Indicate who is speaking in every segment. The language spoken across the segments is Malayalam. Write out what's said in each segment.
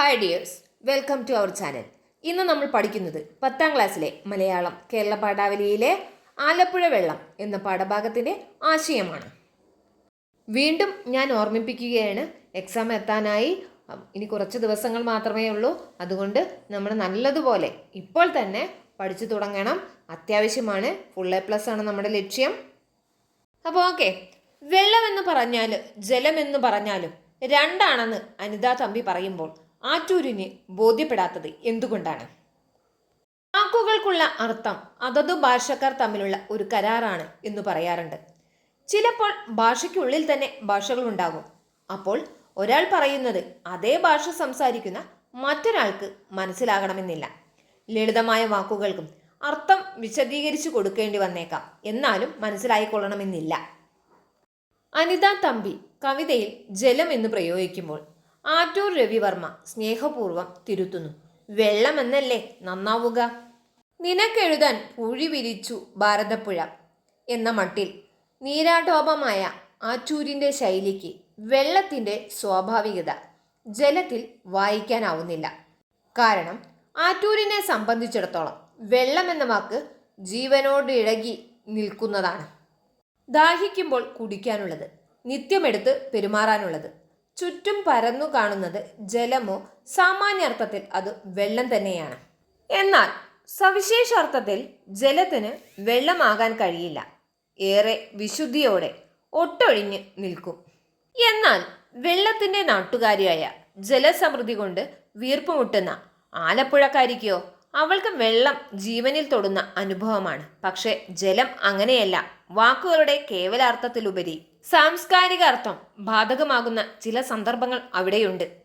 Speaker 1: Hi dears welcome to our channel ഇന്ന് നമ്മൾ പഠിക്കുന്നത് പത്താം ക്ലാസ്സിലെ മലയാളം കേരള പാഠാവലിയിലെ ആലപ്പുഴ വെള്ളം എന്ന പാഠഭാഗത്തിന്റെ ആശയമാണ്. വീണ്ടും ഞാൻ ഓർമ്മിപ്പിക്കുകയാണ് എക്സാം എത്താനായി. ഇനി കുറച്ച് ദിവസങ്ങൾ മാത്രമേ ഉള്ളൂ. അതുകൊണ്ട് നമ്മൾ നല്ലതുപോലെ ഇപ്പോൾ തന്നെ പഠിച്ചു തുടങ്ങണം. അത്യാവശ്യമാണ്. ഫുൾ എ പ്ലസ് ആണ് നമ്മുടെ ലക്ഷ്യം. അപ്പോൾ ഓക്കെ വെള്ളമെന്ന് പറഞ്ഞാൽ ജലമെന്ന് പറഞ്ഞാലും രണ്ടാണെന്ന് അനിതാ തമ്പി പറയുമ്പോൾ ആറ്റൂരിന് ബോധ്യപ്പെടാത്തത് എന്തുകൊണ്ടാണ്? വാക്കുകൾക്കുള്ള അർത്ഥം അതതു ഭാഷക്കാർ തമ്മിലുള്ള ഒരു കരാറാണ് എന്ന് പറയാറുണ്ട്. ചിലപ്പോൾ ഭാഷയ്ക്കുള്ളിൽ തന്നെ ഭാഷകളുണ്ടാകും. അപ്പോൾ ഒരാൾ പറയുന്നത് അതേ ഭാഷ സംസാരിക്കുന്ന മറ്റൊരാൾക്ക് മനസ്സിലാകണമെന്നില്ല. ലളിതമായ വാക്കുകൾക്കും അർത്ഥം വിശദീകരിച്ചു കൊടുക്കേണ്ടി വന്നേക്കാം. എന്നാലും മനസ്സിലായിക്കൊള്ളണമെന്നില്ല. അനിത തമ്പി കവിതയിൽ ജലം എന്ന് പ്രയോഗിക്കുമ്പോൾ ആറ്റൂർ രവിവർമ്മ സ്നേഹപൂർവം തിരുത്തുന്നു. വെള്ളമെന്നല്ലേ നന്നാവുക? നിനക്കെഴുതാൻ പൂഴി വിരിച്ചു ഭാരതപ്പുഴ എന്ന മട്ടിൽ നീരാടോപമായ ആറ്റൂരിന്റെ ശൈലിക്ക് വെള്ളത്തിന്റെ സ്വാഭാവികത ജലത്തിൽ വായിക്കാനാവുന്നില്ല. കാരണം ആറ്റൂരിനെ സംബന്ധിച്ചിടത്തോളം വെള്ളമെന്ന വാക്ക് ജീവനോട് ഇഴകി നിൽക്കുന്നതാണ്. ദാഹിക്കുമ്പോൾ കുടിക്കാനുള്ളത് നിത്യമെടുത്ത് പെരുമാറാനുള്ളത് ചുറ്റും പരന്നു കാണുന്നത് ജലമോ സാമാന്യാർത്ഥത്തിൽ അത് വെള്ളം തന്നെയാണ്. എന്നാൽ സവിശേഷാർത്ഥത്തിൽ ജലത്തിന് വെള്ളമാകാൻ കഴിയില്ല. ഏറെ വിശുദ്ധിയോടെ ഒട്ടൊഴിഞ്ഞ് നിൽക്കും. എന്നാൽ വെള്ളത്തിന്റെ നാട്ടുകാരിയായ ജലസമൃദ്ധി കൊണ്ട് വീർപ്പുമുട്ടുന്ന ആലപ്പുഴക്കാരിക്കോ അവൾക്ക് വെള്ളം ജീവനിൽ തൊടുന്ന അനുഭവമാണ്. പക്ഷേ ജലം അങ്ങനെയല്ല. വാക്കുകളുടെ കേവലാർത്ഥത്തിലുപരി സാംസ്കാരിക അർത്ഥം ബാധകമാകുന്ന ചില സന്ദർഭങ്ങൾ അവിടെയുണ്ട്.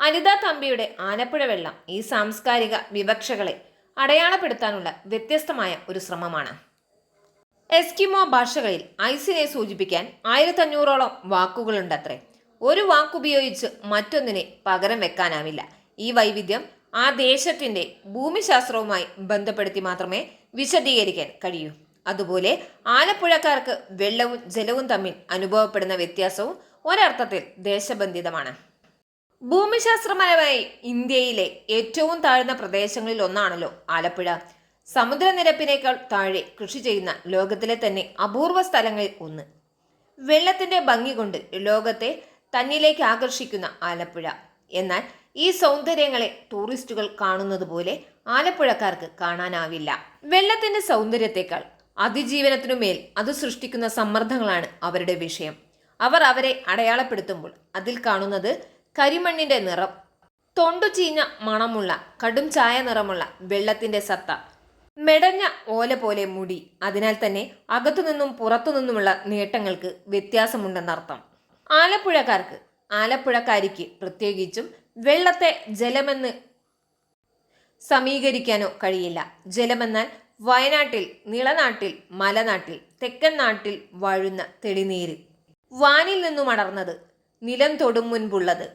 Speaker 1: അനിത തമ്പിയുടെ ആനപ്പുഴ വെള്ളം ഈ സാംസ്കാരിക വിവക്ഷകളെ അടയാളപ്പെടുത്താനുള്ള വ്യത്യസ്തമായ ഒരു ശ്രമമാണ്. എസ്കിമോ ഭാഷകളിൽ ഐസിനെ സൂചിപ്പിക്കാൻ ആയിരത്തഞ്ഞൂറോളം വാക്കുകളുണ്ടത്രേ. ഒരു വാക്കുപയോഗിച്ച് മറ്റൊന്നിനെ പകരം വെക്കാനാവില്ല. ഈ വൈവിധ്യം ആ ദേശത്തിന്റെ ഭൂമിശാസ്ത്രവുമായി ബന്ധപ്പെടുത്തി മാത്രമേ വിശദീകരിക്കാൻ കഴിയൂ. അതുപോലെ ആലപ്പുഴക്കാർക്ക് വെള്ളവും ജലവും തമ്മിൽ അനുഭവപ്പെടുന്ന വ്യത്യാസവും ഒരർത്ഥത്തിൽ ദേശബന്ധിതമാണ്. ഭൂമിശാസ്ത്രപരമായി ഇന്ത്യയിലെ ഏറ്റവും താഴ്ന്ന പ്രദേശങ്ങളിൽ ഒന്നാണല്ലോ ആലപ്പുഴ. സമുദ്രനിരപ്പിനേക്കാൾ താഴെ കൃഷി ചെയ്യുന്ന ലോകത്തിലെ തന്നെ അപൂർവ സ്ഥലങ്ങളിൽ ഒന്ന്. വെള്ളത്തിന്റെ ഭംഗി കൊണ്ട് ലോകത്തെ തന്നിലേക്ക് ആകർഷിക്കുന്ന ആലപ്പുഴ. എന്നാൽ ഈ സൗന്ദര്യങ്ങളെ ടൂറിസ്റ്റുകൾ കാണുന്നത് പോലെ ആലപ്പുഴക്കാർക്ക് കാണാനാവില്ല. വെള്ളത്തിന്റെ സൗന്ദര്യത്തെക്കാൾ അതിജീവനത്തിനുമേൽ അത് സൃഷ്ടിക്കുന്ന സമ്മർദ്ദങ്ങളാണ് അവരുടെ വിഷയം. അവർ അവരെ അടയാളപ്പെടുത്തുമ്പോൾ അതിൽ കാണുന്നത് കരിമണ്ണിന്റെ നിറം തൊണ്ടു ചീഞ്ഞ മണമുള്ള കടും ചായ നിറമുള്ള വെള്ളത്തിന്റെ സത്ത മെടഞ്ഞ ഓല പോലെ മുടി. അതിനാൽ തന്നെ അകത്തുനിന്നും പുറത്തുനിന്നുമുള്ള നേട്ടങ്ങൾക്ക് വ്യത്യാസമുണ്ടെന്നർത്ഥം. ആലപ്പുഴക്കാർക്ക് ആലപ്പുഴക്കാരിക്ക് പ്രത്യേകിച്ചും വെള്ളത്തെ ജലമെന്ന് സമീകരിക്കാനോ കഴിയില്ല. ജലമെന്നാൽ വയനാട്ടിൽ നിളനാട്ടിൽ മലനാട്ടിൽ തെക്കൻ നാട്ടിൽ വാഴുന്ന തെളിനീര്. വാനിൽ നിന്നും അടർന്നത് നിലം തൊടും മുൻപുള്ളത്.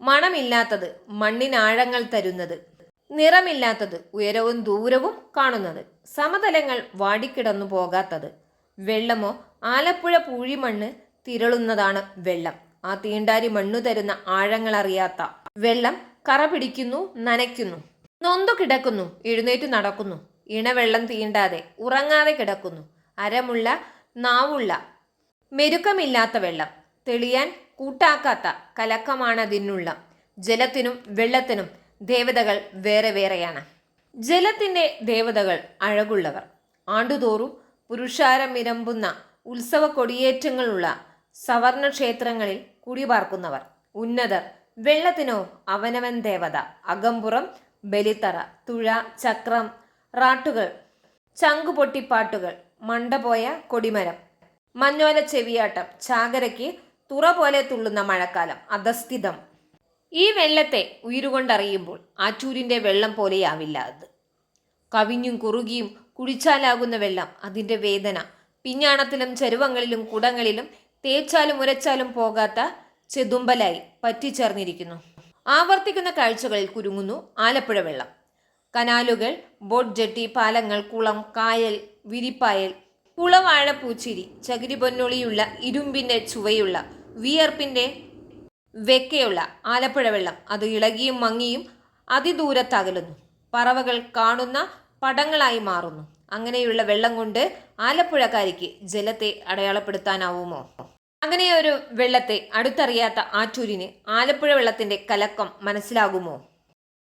Speaker 1: മണമില്ലാത്തത് മണ്ണിനാഴങ്ങൾ തരുന്നത്. നിറമില്ലാത്തത് ഉയരവും ദൂരവും കാണുന്നത്. സമതലങ്ങൾ വാടിക്കിടന്നു പോകാത്തത്. വെള്ളമോ ആലപ്പുഴ പൂഴിമണ്ണ് തിരളുന്നതാണ് വെള്ളം. ആ തീണ്ടാരി മണ്ണു തരുന്ന ആഴങ്ങളറിയാത്ത. വെള്ളം കറ പിടിക്കുന്നു നനയ്ക്കുന്നു. നൊന്തു കിടക്കുന്നു എഴുന്നേറ്റ് നടക്കുന്നു. ഇണവെള്ളം തീണ്ടാതെ ഉറങ്ങാതെ കിടക്കുന്നു. അരമുള്ള നാവുള്ള. മെരുക്കമില്ലാത്ത വെള്ളം. തെളിയാൻ കൂട്ടാക്കാത്ത കലക്കമാണതിനുള്ള ജലത്തിനും വെള്ളത്തിനും ദേവതകൾ വേറെ വേറെയാണ്. ജലത്തിന്റെ ദേവതകൾ അഴകുള്ളവർ. ആണ്ടുതോറും പുരുഷാരമിരമ്പുന്ന ഉത്സവ കൊടിയേറ്റങ്ങളുള്ള സവർണ ക്ഷേത്രങ്ങളിൽ കുടിപാർക്കുന്നവർ. ഉന്നതർ. വെള്ളത്തിനോ അവനവൻ ദേവത. അകമ്പുറം ബലിത്തറ തുഴ ചക്രം റാട്ടുകൾ ചങ്കുപൊട്ടിപ്പാട്ടുകൾ മണ്ടപോയ കൊടിമരം മഞ്ഞോല ചെവിയാട്ടം ചാകരയ്ക്ക് തുറ പോലെ തുള്ളുന്ന മഴക്കാലം അധസ്ഥിതം. ഈ വെള്ളത്തെ ഉയരുകൊണ്ടറിയുമ്പോൾ ആറ്റൂരിന്റെ വെള്ളം പോലെയാവില്ല അത്. കവിഞ്ഞും കുറുകിയും കുടിച്ചാലാകുന്ന വെള്ളം അതിന്റെ വേദന. പിഞ്ഞാണത്തിലും ചരുവങ്ങളിലും കുടങ്ങളിലും തേച്ചാലും ഉരച്ചാലും പോകാത്ത ചെതുമ്പലായി പറ്റിച്ചേർന്നിരിക്കുന്നു. ആവർത്തിക്കുന്ന കാഴ്ചകളിൽ കുരുങ്ങുന്നു ആലപ്പുഴ വെള്ളം. കനാലുകൾ ബോട്ട് ജെട്ടി പാലങ്ങൾ കുളം കായൽ വിരിപ്പായൽ കുളവാഴ പൂച്ചിരി ചകിരി പൊന്നൊളിയുള്ള ഇരുമ്പിന്റെ ചുവയുള്ള വിയർപ്പിന്റെ വെക്കയുള്ള ആലപ്പുഴ വെള്ളം. അത് ഇളകിയും മങ്ങിയും അതിദൂരത്തകലുന്നു. പറവകൾ കാണുന്ന പടങ്ങളായി മാറുന്നു. അങ്ങനെയുള്ള വെള്ളം കൊണ്ട് ആലപ്പുഴക്കാരിക്ക് ജലത്തെ അടയാളപ്പെടുത്താനാവുമോ? അങ്ങനെ ഒരു വെള്ളത്തെ അടുത്തറിയാത്ത ആറ്റൂരിന് ആലപ്പുഴ വെള്ളത്തിന്റെ കലക്കം മനസ്സിലാകുമോ?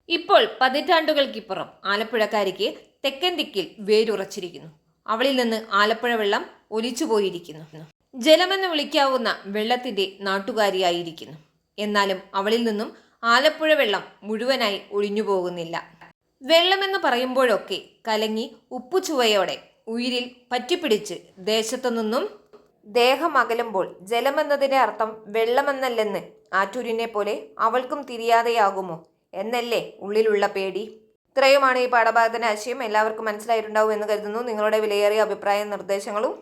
Speaker 1: ഇപ്പോൾ പതിറ്റാണ്ടുകൾക്കിപ്പുറം ആലപ്പുഴക്കാരിക്ക് തെക്കൻ ദിക്കിൽ വേരുറച്ചിരിക്കുന്നു. അവളിൽ നിന്ന് ആലപ്പുഴ വെള്ളം ഒലിച്ചു പോയിരിക്കുന്നു ജലമെന്ന് വിളിക്കാവുന്ന വെള്ളത്തിന്റെ നാട്ടുകാരിയായിരിക്കുന്നു. എന്നാലും അവളിൽ നിന്നും ആലപ്പുഴ വെള്ളം മുഴുവനായി ഒഴിഞ്ഞു പോകുന്നില്ല വെള്ളമെന്ന് പറയുമ്പോഴൊക്കെ കലങ്ങി ഉപ്പുചുവയോടെ ഉയിരിൽ പറ്റിപ്പിടിച്ച് ദേശത്തു നിന്നും ദേഹം അകലുമ്പോൾ ജലമെന്നതിന്റെ അർത്ഥം വെള്ളമെന്നല്ലെന്ന് ആറ്റൂരിനെ പോലെ അവൾക്കും തിരിയാതെയാകുമോ എന്നല്ലേ ഉള്ളിലുള്ള പേടി. ഇത്രയുമാണ് ഈ പാഠഭാഗത്തിന്റെ ആശയം. എല്ലാവർക്കും മനസ്സിലായിട്ടുണ്ടാവും എന്ന് കരുതുന്നു. നിങ്ങളുടെ വിലയേറിയ അഭിപ്രായ നിർദ്ദേശങ്ങളും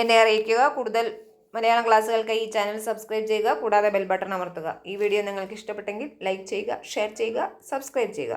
Speaker 1: എന്നെ അറിയിക്കുക. കൂടുതൽ മലയാളം ക്ലാസ്സുകൾക്കായി ഈ ചാനൽ സബ്സ്ക്രൈബ് ചെയ്യുക. കൂടാതെ ബെൽ ബട്ടൺ അമർത്തുക. ഈ വീഡിയോ നിങ്ങൾക്ക് ഇഷ്ടപ്പെട്ടെങ്കിൽ ലൈക്ക് ചെയ്യുക ഷെയർ ചെയ്യുക സബ്സ്ക്രൈബ് ചെയ്യുക.